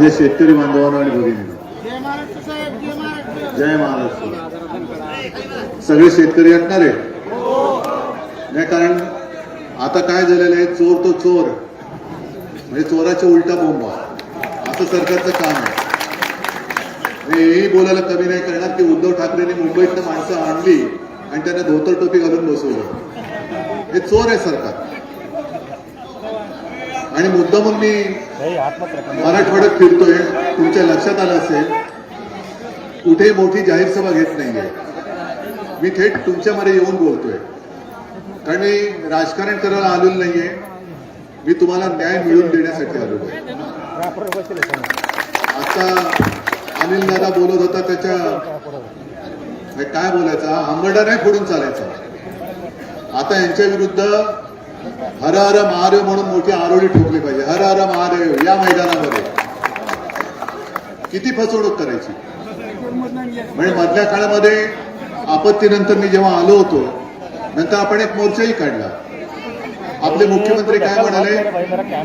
माझ्या शेतकरी बांधवांना आणि भगिनींना जय महाराष्ट्र सगळे शेतकरी असणार आहे नाही कारण आता काय झालेलं आहे? चोर तो चोर. म्हणजे चोराच्या उलटा बोंबा. असं सरकारचं काम आहे. हेही बोलायला कमी नाही करणार की उद्धव ठाकरेंनी मुंबईतनं माणसं आणली आणि त्यांना धोतर टोपी घालून बसवलं. हे चोर आहे सरकार. आणि मुद्दामून मी मराठवाड्यात फिरतोय. तुमच्या लक्षात आलं असेल कुठेही मोठी जाहीर सभा घेत नाहीये. मी थेट तुमच्यामध्ये येऊन बोलतोय. कारण मी राजकारण करायला आलेलो नाहीये. मी तुम्हाला न्याय मिळवून देण्यासाठी आलेलो आहे. आता अनिल दादा बोलत होता त्याच्या काय बोलायचा? आंबडा नाही फोडून चालायचा. आता यांच्या विरुद्ध हर हर महादेव म्हणून मोठी आरोळी ठोकली पाहिजे. हर हर महादेव या मैदानामध्ये. किती फसवणूक करायची? म्हणजे मधल्या काळामध्ये आपत्तीनंतर मी जेव्हा आलो होतो नंतर आपण एक मोर्चाही काढला. आपले मुख्यमंत्री काय म्हणाले?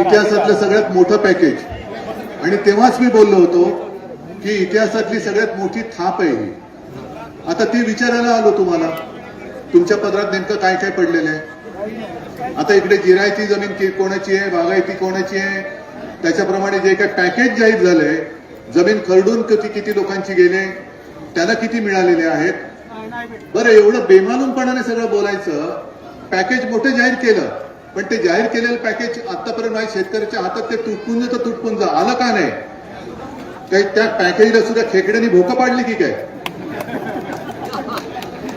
इतिहासातलं सगळ्यात मोठं पॅकेज आणि तेव्हाच मी बोललो होतो की इतिहासातली सगळ्यात मोठी थाप आहे ही. आता ती विचारायला आलो तुम्हाला. तुमच्या पदरात नेमकं काय काय पडलेलं आहे? आता इकडे जिरायती जमीन कोणाची आहे बागायती कोणाची आहे त्याच्याप्रमाणे जे काही पॅकेज जाहीर झालंय जमीन खरडून किती किती लोकांची गेले त्याला किती मिळालेले आहेत? बरं एवढं बेमानूनपणाने सगळं बोलायचं पॅकेज मोठं जाहीर केलं पण ते जाहीर केलेलं पॅकेज आतापर्यंत माझ्या शेतकऱ्याच्या हातात ते तुटपुंज तर तुटपुंज आलं का नाही? काही त्या पॅकेजला सुद्धा खेकड्यांनी भोकं पाडली की काय?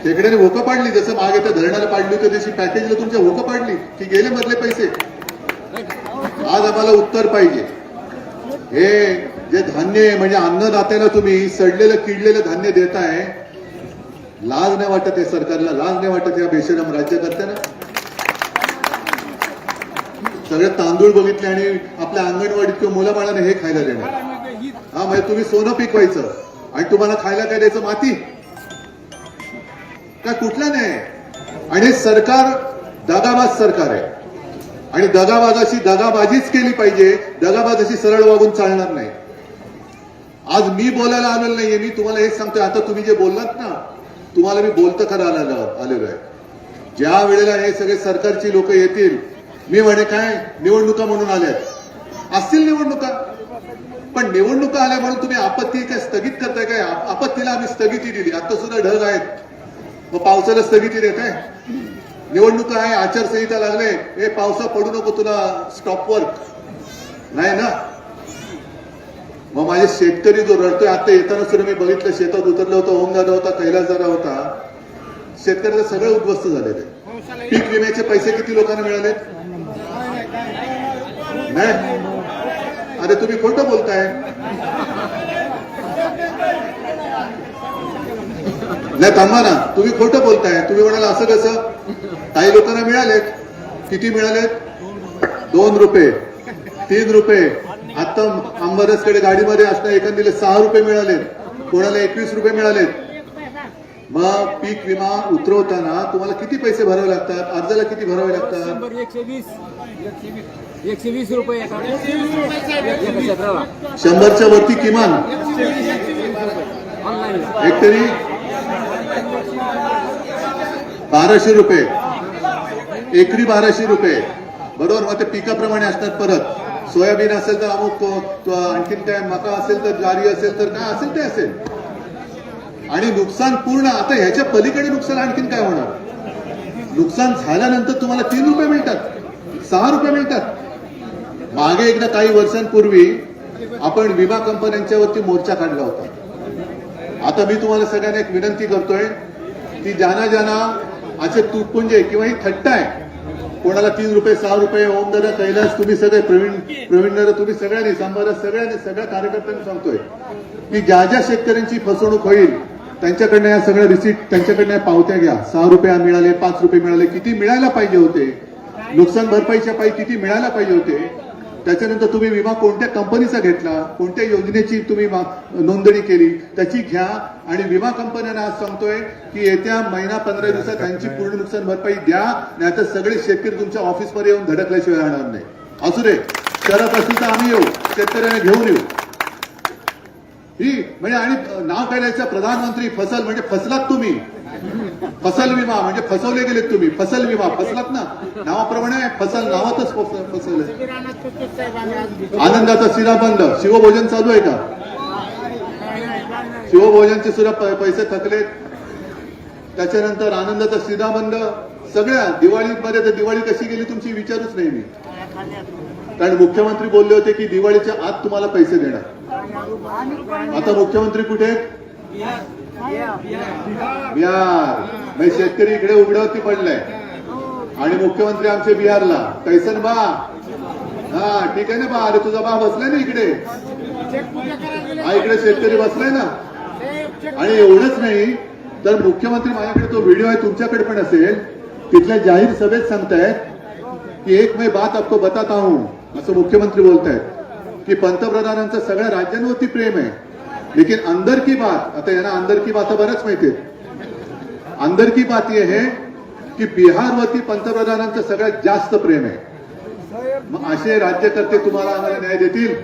खेकड्याने होकं पाडली जसं मागे त्या धरणाला पाडली होती तशी पॅकेजला तुमच्या होकं पाडली की गेले मधले पैसे. आज आम्हाला उत्तर पाहिजे. हे जे धान्य आहे म्हणजे अन्नदात्याला तुम्ही सडलेलं किडलेलं धान्य देताय लाज नाही वाटत आहे सरकारला लाज नाही वाटत या बेशरम राज्यकर्त्यांना. सगळे तांदूळ बघितले आणि आपल्या अंगणवाडीत किंवा मुलाबाळाने हे खायला देणार. हा म्हणजे तुम्ही सोनं पिकवायचं आणि तुम्हाला खायला काय द्यायचं माती? काय कुठला नाही? आणि हे सरकार दगाबाज सरकार आहे. आणि दगाबाजाशी दगाबाजीच केली पाहिजे. दगाबाजाशी सरळ वागून चालणार नाही. आज मी बोलायला आलेलो नाहीये. मी तुम्हाला हेच सांगतोय. आता तुम्ही जे बोललात ना तुम्हाला मी बोलतं खरं आलेलो आलेलो आहे. ज्या वेळेला हे सगळे सरकारची लोक येतील मी म्हणे काय? निवडणुका म्हणून आल्यात. असतील निवडणुका. पण निवडणुका आल्या म्हणून तुम्ही आपत्ती काय स्थगित करताय काय? आपत्तीला आम्ही स्थगिती दिली. आता सुद्धा ढग आहेत. मग पावसाला स्थगिती देत आहे. निवडणुका आहे आचारसंहिता लागले. हे पावसा पडू नको तुला स्टॉप वर्क नाही ना? मग माझे शेतकरी जो रडतोय आता येताना सुद्धा मी बघितलं शेतात उतरलं होतं ओमदादा होता कैलास दादा होता. शेतकऱ्याचं सगळं उद्ध्वस्त झालेले पीक विम्याचे पैसे किती लोकांना मिळाले? नाही? अरे तुम्ही खोटं बोलताय. नाही थांबा ना. तुम्ही खोटं बोलताय. तुम्ही म्हणाल असं कसं? काही लोकांना मिळालेत. किती मिळालेत? दोन रुपये. तीन रुपये. आता अंबरसकडे गाडीमध्ये असणं एखादीला सहा रुपये मिळालेत. कोणाला एकवीस रुपये मिळालेत. मग पीक विमा उतरवताना तुम्हाला किती पैसे भरावे लागतात? अर्जाला किती भरावे लागतात? एकशे वीस. एकशे वीस रुपये शंभरच्या वरती किमान. एक तरी? बाराशे रुपये. एकरी बाराशे रुपये. बरोबर? मग ते पिकाप्रमाणे असतात परत. सोयाबीन असेल तर अमुक आणखीन काय मका असेल तर ज्वारी असेल तर काय असेल ते असेल. आणि नुकसान पूर्ण आता ह्याच्या पलीकडे नुकसान आणखीन काय होणार? नुकसान झाल्यानंतर तुम्हाला तीन रुपये मिळतात. सहा रुपये मिळतात. मागे एकदा काही वर्षांपूर्वी आपण विमा कंपन्यांच्या वरती मोर्चा काढला होता. आता मी तुम्हाला सगळ्यांना एक विनंती करतोय की ज्यांना ज्यांना असे तुटपुंजे म्हणजे किंवा ही थट्टा आहे. कोणाला तीन रुपये सहा रुपये ओम दादा कैलास तुम्ही सगळे प्रवीण प्रवीण तुम्ही सगळ्यांनी सांबारा सगळ्यांनी सगळ्या कार्यकर्त्यांनी सांगतोय की ज्या ज्या शेतकऱ्यांची फसवणूक होईल त्यांच्याकडनं या सगळ्या रिसीट त्यांच्याकडनं पावत्या घ्या. सहा रुपये मिळाले पाच रुपये मिळाले किती मिळायला पाहिजे होते? नुकसान भरपाईच्या पायी किती मिळायला पाहिजे होते? त्याच्यानंतर तुम्ही विमा कोणत्या कंपनीचा घेतला कोणत्या योजनेची तुम्ही नोंदणी केली त्याची घ्या. आणि विमा कंपन्यांना आज सांगतोय की येत्या महिना पंधरा दिवसात त्यांची पूर्ण नुकसान भरपाई द्या नाहीतर सगळे शेतकरी तुमच्या ऑफिसमध्ये येऊन धडकल्याशिवाय राहणार नाही. असू दे शरत असेल तर आम्ही येऊ शेतकऱ्यांना घेऊन येऊ. ही म्हणजे आणि नाव काय प्रधानमंत्री फसल म्हणजे फसलात तुम्ही. फसल विमा म्हणजे फसवले गेलेत तुम्ही. फसल विमा फसलात ना? नावाप्रमाणे फसल नावातच फस- आनंदाचा शिरा बंद. शिवभोजन चालू आहे का? शिवभोजनचे सुद्धा पैसे थकलेत. त्याच्यानंतर आनंदाचा शिरा बंद. सगळ्या दिवाळीमध्ये तर दिवाळी कशी गेली तुमची? विचारूच नाही मी. कारण मुख्यमंत्री बोलले होते की दिवाळीच्या आत तुम्हाला पैसे देणार. आता मुख्यमंत्री कुठे आहेत? बिहार. म्हणजे शेतकरी इकडे उघड्यावरती पडलाय. आणि मुख्यमंत्री आमचे बिहारला. कैसन बा? हा ठीक आहे ना बा? अरे तुझा बा बसलाय ना इकडे. हा इकडे शेतकरी बसलाय ना? आणि एवढंच नाही तर मुख्यमंत्री माझ्याकडे तो व्हिडिओ आहे तुमच्याकडे पण असेल. तिथल्या जाहीर सभेत सांगतायत की एक मे बात आपको बताता हूं असं मुख्यमंत्री बोलतायत. की पंतप्रधानांचं सगळ्या राज्यांवरती प्रेम आहे. लेकिन अंदर की बात आता यांना अंदर की बात बऱ्याच माहिती आहेत अंदर की बात ये है की बिहारवरती पंतप्रधानांचं सगळ्यात जास्त प्रेम आहे. मग असे राज्यकर्ते तुम्हाला आम्हाला न्याय देतील?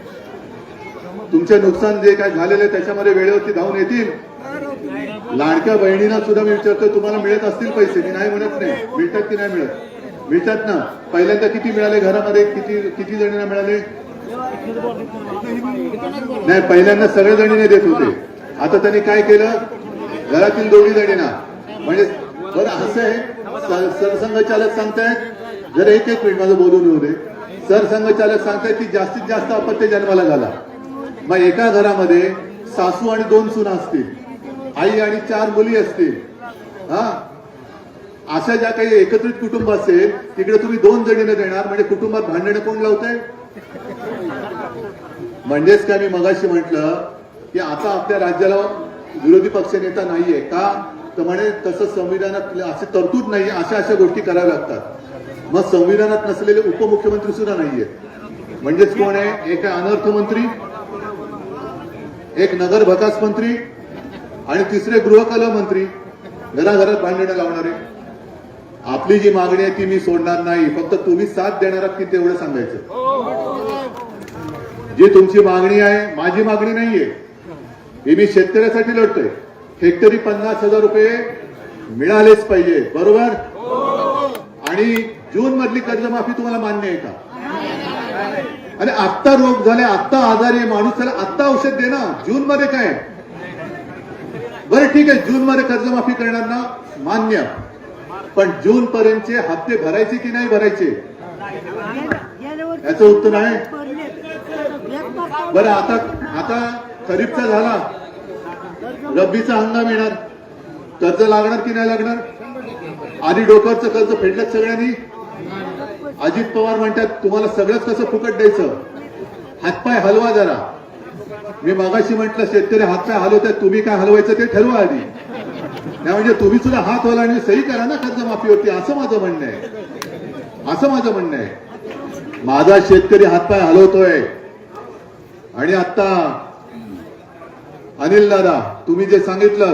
तुमचे नुकसान जे काय झालेले आहे त्याच्यामध्ये वेळेवरती धावून येतील? लाडक्या बहिणींना सुद्धा मी विचारतो तुम्हाला मिळत असतील पैसे? मी नाही म्हणत नाही. मिळतात की नाही मिळत? मिळतात ना. पहिल्यांदा किती मिळाले घरामध्ये? किती किती जणींना मिळाले? नाही पहिल्यांदा सगळ्या जणीने देत होते. आता त्यांनी काय केलं? घरातील दोन्ही जणींना. म्हणजे बरं असं आहे. सरसंघचालक सांगतायत जर एक एक मिनिट माझं बोलून येऊ दे. सरसंघचालक सांगतायत की जास्तीत जास्त अपत्य जन्माला झाला. मग एका घरामध्ये सासू आणि दोन सुना असतील. आई आणि चार मुली असतील. हा? अशा ज्या काही एकत्रित कुटुंब असेल तिकडे तुम्ही दोन जणीने देणार. म्हणजे कुटुंबात भांडणं कोण लावताय? म्हणजेच काय मी मगाशी म्हटलं की आता आपल्या राज्याला विरोधी पक्ष नेता नाहीये का? तर म्हणे तसं संविधानात असे तरतूद नाहीये अशा अशा गोष्टी कराव्या लागतात. मग संविधानात नसलेले उपमुख्यमंत्री सुद्धा नाहीये. म्हणजेच कोण आहे? एक आहे अनर्थ मंत्री एक नगर विकास मंत्री आणि तिसरे गृहकला मंत्री. घराघरात भांडणं लावणारे. आपली जी मागणी आहे ती मी सोडणार नाही. फक्त तुम्ही साथ देणार आहात की तेवढं सांगायचं. जी तुमची मागणी आहे माझी मागणी नाहीये. ही मी शेतकऱ्यासाठी लढतोय. हेक्टरी पन्नास हजार रुपये मिळालेच पाहिजे बरोबर? आणि जून मधली कर्जमाफी तुम्हाला मान्य आहे का? आणि आत्ता रोग झाले आत्ता आजारी आहे माणूस त्याला आत्ता औषध दे ना. जून मध्ये काय? बरं ठीक आहे जून मध्ये कर्जमाफी करणार ना मान्य. पण जून पर्यंतचे हप्ते भरायचे की नाही भरायचे? याचं उत्तर आहे. बरं आता आता खरीपचा झाला. रब्बीचा हंगाम येणार. कर्ज लागणार की नाही लागणार? आधी डोकरचं कर्ज फेडलं सगळ्यांनी? अजित पवार म्हणतात तुम्हाला सगळंच कसं फुकट द्यायचं? हातपाय हलवा जरा. मी मागाशी म्हटलं शेतकरी हातपाय हलवतात तुम्ही काय हलवायचं ते ठरवा आधी. नाही म्हणजे तुम्ही सुद्धा हात हलवा आणि सही करा ना कर्जमाफीवरती. असं माझं म्हणणं आहे. असं माझं म्हणणं आहे. माझा शेतकरी हातपाय हलवतोय. आणि आता अनिल दादा तुम्ही जे सांगितलं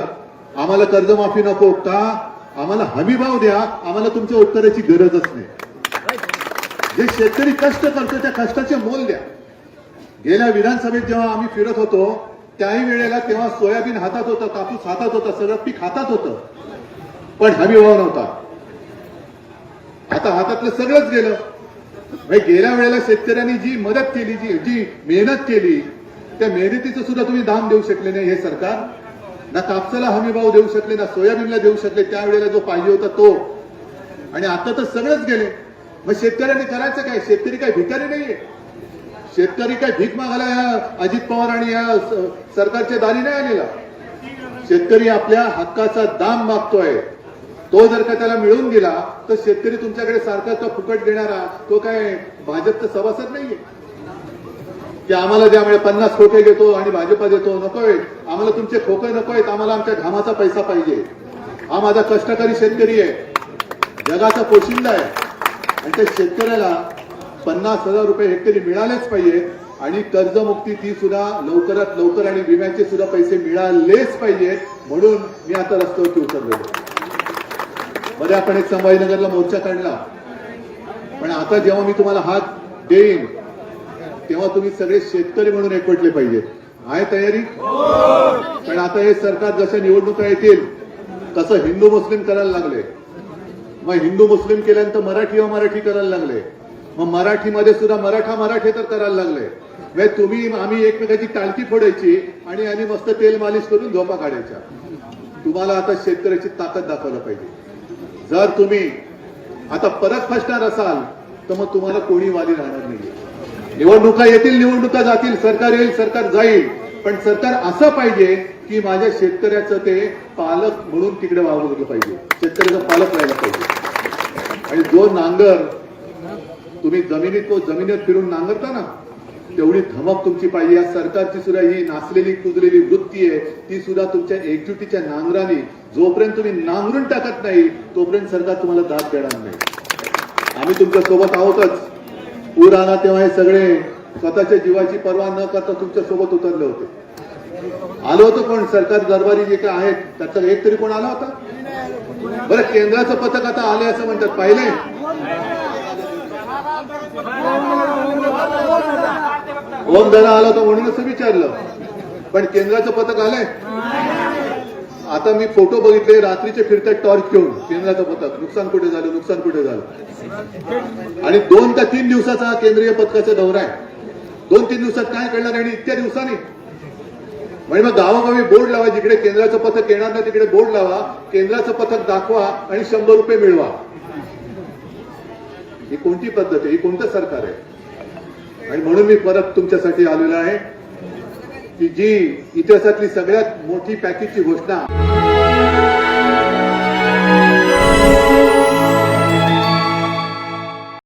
आम्हाला कर्जमाफी नको का? आम्हाला हमी भाव द्या आम्हाला तुमच्या उत्तराची गरजच नाही. जे शेतकरी कष्ट करतो त्या कष्टाचे मोल द्या. गेल्या विधानसभेत जेव्हा आम्ही फिरत होतो त्याही वेळेला तेव्हा सोयाबीन हातात होतं कापूस हातात होता सगळं पीक हातात होतं. पण हमी भाव नव्हता. आता हातातलं सगळंच गेलं. म्हणजे गेल्या वेळेला शेतकऱ्यांनी जी मदत केली जी जी मेहनत केली त्या मेहनतीचं सुद्धा तुम्ही दाम देऊ शकले नाही हे सरकार. ना कापसाला हमी भाव देऊ शकले ना सोयाबीनला देऊ शकले त्यावेळेला जो पाहिजे होता तो. आणि आता तर सगळंच गेले. मग शेतकऱ्यांनी करायचं काय? शेतकरी काय भिकारी नाहीये? शेतकरी काय भीक मागायला या अजित पवार आणि या सरकारच्या दारी नाही आलेला? शेतकरी आपल्या हक्काचा दाम मागतोय. तो जर का त्याला मिळून गेला तर शेतकरी तुमच्याकडे सारखा तो फुकट देणारा तो काय भाजपचा सभासद नाहीये? की आम्हाला ज्यामुळे पन्नास खोके घेतो आणि भाजपा देतो नकोय आम्हाला तुमचे खोके नको आहेत आम्हाला आमच्या घामाचा पैसा पाहिजे. हा माझा कष्टकरी शेतकरी आहे. जगाचा पोशिंदा आहे. आणि त्या शेतकऱ्याला पन्नास हजार रुपये हेक्टरी मिळालेच पाहिजे आणि कर्जमुक्ती ती सुद्धा लवकरात लवकर आणि विम्याचे सुद्धा पैसे मिळालेच पाहिजेत म्हणून मी आता रस्त्यावरती उतरलेलो मध्ये आपण एक संभाजीनगरला मोर्चा काढला. पण आता जेव्हा मी तुम्हाला हात देईन तेव्हा तुम्ही सगळे शेतकरी म्हणून एकवटले पाहिजेत आहे तयारी? पण आता हे सरकार जशा निवडणुका येतील तसं हिंदू मुस्लिम करायला लागले. मग हिंदू मुस्लिम केल्यानंतर मराठी व मराठी करायला लागले. मग मराठीमध्ये सुद्धा मराठा मराठी तर करायला लागले. म्हणजे तुम्ही आम्ही एकमेकाची टाळकी फोडायची आणि आम्ही मस्त तेल मालिश करून झोपा काढायच्या. तुम्हाला आता शेतकऱ्याची ताकद दाखवलं पाहिजे. जर तुम्ही आता परत फसणार असाल तर मग तुम्हाला कोणी वाली राहणार नाही. निवडणुका येतील निवडणुका जातील सरकार येईल सरकार जाईल. पण सरकार असं पाहिजे की माझ्या शेतकऱ्याचं ते पालक म्हणून तिकडे वावरलं पाहिजे. शेतकऱ्याचा पालक राहिला पाहिजे. आणि जो नांगर तुम्ही जमिनीत तो जमिनीत फिरून नांगरता ना तेवढी धमक तुमची पाहिजे. या सरकारची सुद्धा ही नाचलेली कुजलेली वृत्ती आहे. ती सुद्धा तुमच्या एकजुटीच्या नांगराने. जोपर्यंत तुम्ही नांगरून टाकत नाही तोपर्यंत सरकार तुम्हाला दाद देणार नाही. आम्ही तुमच्यासोबत आहोतच. पूर आला तेव्हा हे सगळे स्वतःच्या जीवाची पर्वा न करता तुमच्यासोबत उतरले होते. आलो होतो कोण सरकार दरबारी जे काय आहेत त्याचा एक तरी कोण आला होता? बरं केंद्राचं पथक आता आले असं म्हणतात. पाहिले ओम दादा आला होता म्हणून असं विचारलं. पण केंद्राचं पथक आलंय? आता मी फोटो बघितले रात्रीचे फिरतात टॉर्च घेऊन. केंद्राचं पथक. नुकसान कुठे झालं? नुकसान कुठे झालं? आणि दोन का तीन दिवसाचा हा केंद्रीय पथकाचा दौरा आहे. दोन तीन दिवसात काय करणार आणि इतक्या दिवसांनी. म्हणजे मग गावोगावी बोर्ड लावा जिकडे केंद्राचं पथक येणार नाही तिकडे बोर्ड लावा केंद्राचं पथक दाखवा आणि शंभर रुपये मिळवा. ही कोणती पद्धत आहे? ही कोणतं सरकार आहे? आणि म्हणून मी परत तुमच्यासाठी आलेलो आहे की जी इतिहासातली सगळ्यात मोठी पॅकेजची घोषणा